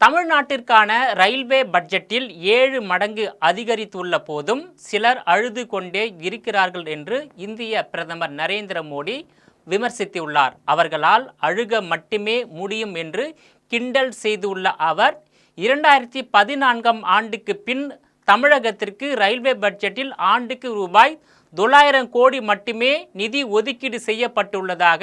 தமிழ்நாட்டிற்கான railway பட்ஜெட்டில் ஏழு மடங்கு அதிகரித்துள்ள போதும் சிலர் அழுது கொண்டே இருக்கிறார்கள் என்று இந்திய பிரதமர் நரேந்திர மோடி விமர்சித்துள்ளார். அவர்களால் அழுக மட்டுமே முடியும் என்று கிண்டல் செய்துள்ள அவர் இரண்டாயிரத்தி பதினான்காம் ஆண்டுக்கு பின் தமிழகத்திற்கு ரயில்வே பட்ஜெட்டில் ஆண்டுக்கு ரூபாய் தொள்ளாயிரம் கோடி மட்டுமே நிதி ஒதுக்கீடு செய்யப்பட்டுள்ளதாக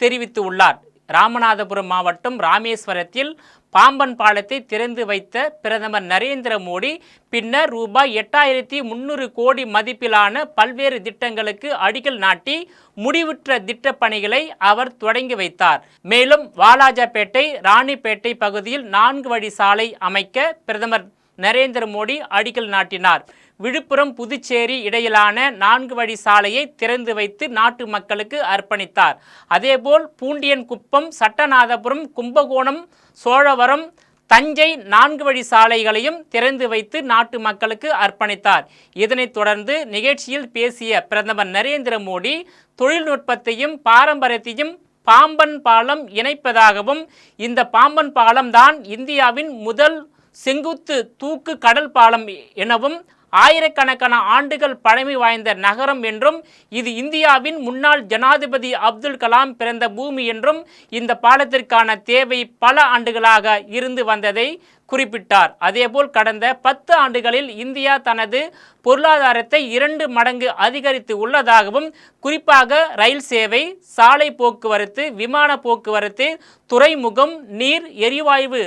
தெரிவித்துள்ளார். ராமநாதபுரம் மாவட்டம் ராமேஸ்வரத்தில் பாம்பன் பாலத்தை திறந்து வைத்த பிரதமர் நரேந்திர மோடி பின்னர் ரூபாய் எட்டாயிரத்தி முன்னூறு கோடி மதிப்பிலான பல்வேறு திட்டங்களுக்கு அடிக்கல் நாட்டி முடிவுற்ற திட்டப்பணிகளை அவர் தொடங்கி வைத்தார். மேலும் வாலாஜாபேட்டை ராணிப்பேட்டை பகுதியில் நான்கு வழி சாலை அமைக்க பிரதமர் நரேந்திர மோடி அடிக்கல் நாட்டினார். விழுப்புரம் புதுச்சேரி இடையிலான நான்கு வழி சாலையை திறந்து வைத்து நாட்டு மக்களுக்கு அர்ப்பணித்தார். அதேபோல் பூண்டியன்குப்பம் சட்டநாதபுரம் கும்பகோணம் சோழவரம் தஞ்சை நான்கு வழி சாலைகளையும் திறந்து வைத்து நாட்டு மக்களுக்கு அர்ப்பணித்தார். இதனைத் தொடர்ந்து நிகழ்ச்சியில் பேசிய பிரதமர் நரேந்திர மோடி தொழில்நுட்பத்தையும் பாரம்பரியத்தையும் பாம்பன் பாலம் இணைப்பதாகவும் இந்த பாம்பன் பாலம் தான் இந்தியாவின் முதல் செங்குத்து தூக்கு கடல் பாலம் எனவும் ஆயிரக்கணக்கான ஆண்டுகள் பழமை வாய்ந்த நகரம் என்றும் இது இந்தியாவின் முன்னாள் ஜனாதிபதி அப்துல் கலாம் பிறந்த பூமி என்றும் இந்த பாலத்திற்கான தேவை பல ஆண்டுகளாக இருந்து வந்ததை குறிப்பிட்டார். அதேபோல் கடந்த பத்து ஆண்டுகளில் இந்தியா தனது பொருளாதாரத்தை இரண்டு மடங்கு அதிகரித்து உள்ளதாகவும் குறிப்பாக ரயில் சேவை சாலை போக்குவரத்து விமான போக்குவரத்து துறைமுகம் நீர் எரிவாயு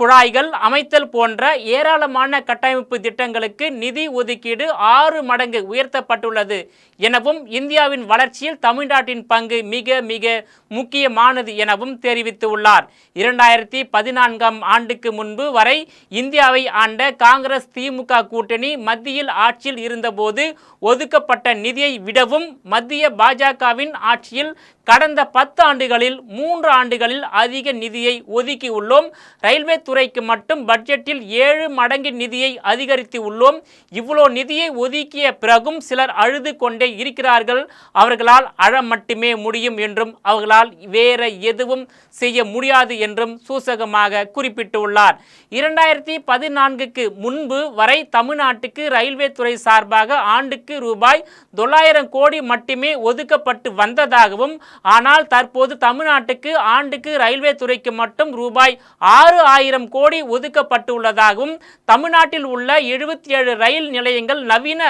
குழாய்கள் அமைத்தல் போன்ற ஏராளமான கட்டமைப்பு திட்டங்களுக்கு நிதி ஒதுக்கீடு ஆறு மடங்கு உயர்த்தப்பட்டுள்ளது. எனவும் இந்தியாவின் வளர்ச்சியில் தமிழ்நாட்டின் பங்கு மிக மிக முக்கியமானது எனவும் தெரிவித்துள்ளார். இரண்டாயிரத்தி பதினான்காம் ஆண்டுக்கு முன்பு வரை இந்தியாவை ஆண்ட காங்கிரஸ் திமுக கூட்டணி மத்தியில் ஆட்சியில் இருந்தபோது ஒதுக்கப்பட்ட நிதியை விடவும் மத்திய பாஜகவின் ஆட்சியில் கடந்த பத்து ஆண்டுகளில் மூன்று ஆண்டுகளில் அதிக நிதியை ஒதுக்கியுள்ளோம் ரயில்வே துறைக்கு மட்டும் பட்ஜெட்டில் ஏழு மடங்கு நிதியை அதிகரித்து உள்ளோம். இவ்வளோ நிதியை ஒதுக்கிய பிறகும் சிலர் அழுது கொண்டே இருக்கிறார்கள். அவர்களால் அழ மட்டுமே முடியும் என்றும் அவர்களால் வேற எதுவும் செய்ய முடியாது என்றும் சூசகமாக குறிப்பிட்டுள்ளார். இரண்டாயிரத்தி பதினான்குக்கு முன்பு வரை தமிழ்நாட்டுக்கு ரயில்வே துறை சார்பாக ஆண்டுக்கு ரூபாய் தொள்ளாயிரம் கோடி மட்டுமே ஒதுக்கப்பட்டு வந்ததாகவும் ஆனால் தற்போது தமிழ்நாட்டுக்கு ஆண்டுக்கு ரயில்வே துறைக்கு மட்டும் ரூபாய் ஆறு ஆயிரம் கோடி ஒதுக்கப்பட்டுள்ளதாகவும் தமிழ்நாட்டில் உள்ள எழுபத்தி ஏழு ரயில் நிலையங்கள் நவீன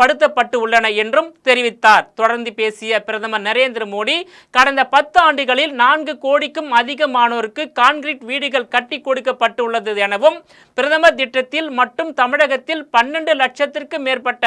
படுத்தப்பட்டு உள்ளன என்றும் தெரிவித்தார். தொடர்ந்து பேசிய பிரதமர் நரேந்திர மோடி கடந்த பத்து ஆண்டுகளில் நான்கு கோடிக்கும் அதிகமானோருக்கு கான்கிரீட் வீடுகள் கட்டி கொடுக்கப்பட்டுள்ளது எனவும் பிரதமர் திட்டத்தில் மட்டும் தமிழகத்தில் பன்னெண்டு லட்சத்திற்கு மேற்பட்ட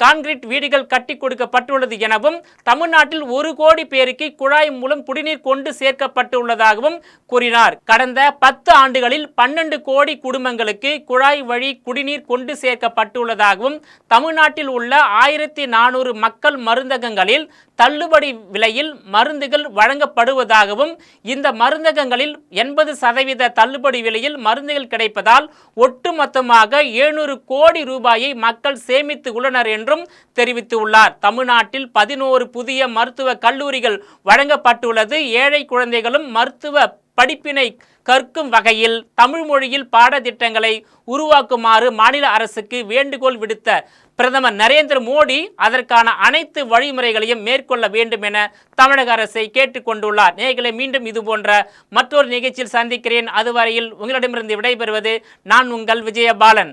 கான்கிரீட் வீடுகள் கட்டி கொடுக்கப்பட்டுள்ளது எனவும் தமிழ்நாட்டில் ஒரு கோடி பேருக்கு குழாய் மூலம் குடிநீர் கொண்டு சேர்க்கப்பட்டுள்ளதாகவும் கூறினார். கடந்த பத்து ஆண்டுகளில் பன்னெண்டு கோடி குடும்பங்களுக்கு குழாய் வழி குடிநீர் கொண்டு சேர்க்கப்பட்டுள்ளதாகவும் தமிழ்நாட்டில் உள்ள உள்ள ஆயிரத்தி நானூறு மக்கள் மருந்தகங்களில் தள்ளுபடி விலையில் மருந்துகள் வழங்கப்படுவதாகவும் இந்த மருந்தகங்களில் எண்பது சதவீத தள்ளுபடி விலையில் மருந்துகள் கிடைப்பதால் ஒட்டுமொத்தமாக எழுநூறு கோடி ரூபாயை மக்கள் சேமித்து உள்ளனர் என்றும் தெரிவித்துள்ளார். தமிழ்நாட்டில் பதினோரு புதிய மருத்துவ கல்லூரிகள் வழங்கப்பட்டுள்ளது. ஏழை குழந்தைகளும் மருத்துவ படிப்பினை கற்கும் வகையில் தமிழ் மொழியில் பாடத்திட்டங்களை உருவாக்குமாறு மாநில அரசுக்கு வேண்டுகோள் விடுத்த பிரதமர் நரேந்திர மோடி அதற்கான அனைத்து வழிமுறைகளையும் மேற்கொள்ள வேண்டும் என தமிழக அரசை கேட்டுக்கொண்டுள்ளார் நேர்களை மீண்டும் இது போன்ற மற்றொரு நிகழ்ச்சியில் சந்திக்கிறேன். அதுவரையில் உங்களிடமிருந்து விடைபெறுவது நான் உங்கள் விஜயபாலன்.